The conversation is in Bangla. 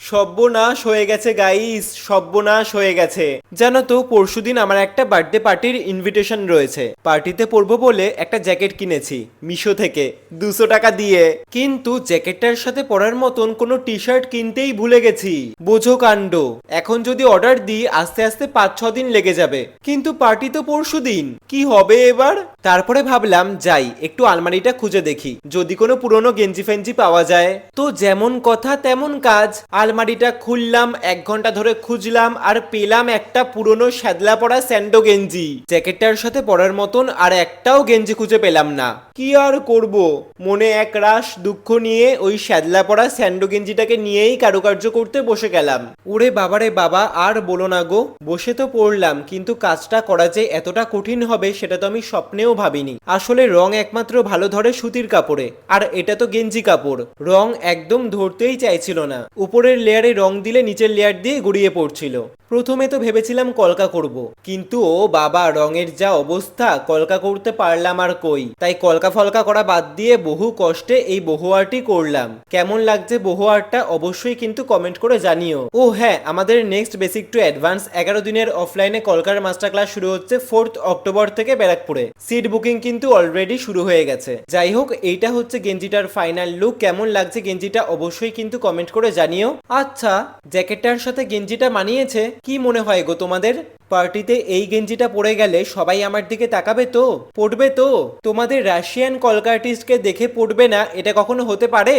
সর্বনাশ হয়ে গেছে গাইস সর্বনাশ হয়ে গেছে। জানো তো, পরশুদিন আমার একটা বার্থডে পার্টির ইনভিটেশন রয়েছে। পার্টিতে পরবো বলে একটা জ্যাকেট কিনেছি, মিশো থেকে, দুশো টাকা দিয়ে। কিন্তু জ্যাকেটটার সাথে পরার মতন কোনো টি শার্ট কিনতেই ভুলে গেছি। বোঝো কাণ্ড, এখন যদি অর্ডার দিই, আস্তে আস্তে পাঁচ ছ দিন লেগে যাবে। কিন্তু পার্টি তো পরশু দিন কি হবে এবার? তারপরে ভাবলাম, যাই, একটু আলমারিটা খুঁজে দেখি, যদি কোনো পুরনো গেঞ্জি ফেঞ্জি পাওয়া যায়। তো যেমন কথা, তেমন কাজ আলমারিটা খুললাম, এক ঘণ্টা ধরে খুঁজলাম আর পেলাম একটা পুরনো শ্যাদলা পড়া স্যান্ডো গেঞ্জি। জ্যাকেটটার সাথে পরার মতন আর একটাও গেঞ্জি খুঁজে পেলাম না। কি আর করব? মনে এক রাশ দুঃখ নিয়ে ওই শ্যাদলা পড়া স্যান্ডো গেঞ্জিটাকে নিয়েই কারুকার্য করতে বসে গেলাম। ওরে বাবারে বাবা, আর বলো না গো। বসে তো পড়লাম, কিন্তু কাজটা করা যে এতটা কঠিন হবে সেটা তো আমি স্বপ্নেও ভাবিনি। আসলে রং একমাত্র ভালো ধরে সুতির কাপড়ে, আর এটা তো গেঞ্জি কাপড়। রং একদম ধরতেই চাইছিল না। উপরের লেয়ারে রং দিলে নিচের লেয়ার দিয়ে গড়িয়ে পড়ছিল। প্রথমে তো ভেবেছিলাম কলকা করব। কিন্তু ও বাবা, রঙের যা অবস্থা, কলকা করতে পারলাম আর কই? তাই কলকা ফলকা করা বাদ দিয়ে বহু কষ্টে এই বহুয়ারটি করলাম। কেমন লাগছে বহুয়ারটা অবশ্যই কিন্তু কমেন্ট করে জানিও। ও হ্যাঁ আমাদের নেক্সট বেসিক টু অ্যাডভান্স এগারো দিনের অফলাইনে কলকার মাস্টার ক্লাস শুরু হচ্ছে ফোর্থ অক্টোবর থেকে ব্যারাকপুরে। সিট বুকিং কিন্তু অলরেডি শুরু হয়ে গেছে। যাই হোক, এইটা হচ্ছে গেঞ্জিটার ফাইনাল লুক। কেমন লাগছে গেঞ্জিটা অবশ্যই কিন্তু কমেন্ট করে জানিও। আচ্ছা জ্যাকেটটার সাথে গেঞ্জিটা মানিয়েছে? কি মনে হয় গো তোমাদের? পার্টিতে এই গেঞ্জিটা পরে গেলে সবাই আমার দিকে তাকাবে তো? পড়বে তো? তোমাদের রাশিয়ান কলকার্টিস্টকে দেখে পড়বে না? এটা কখনো হতে পারে?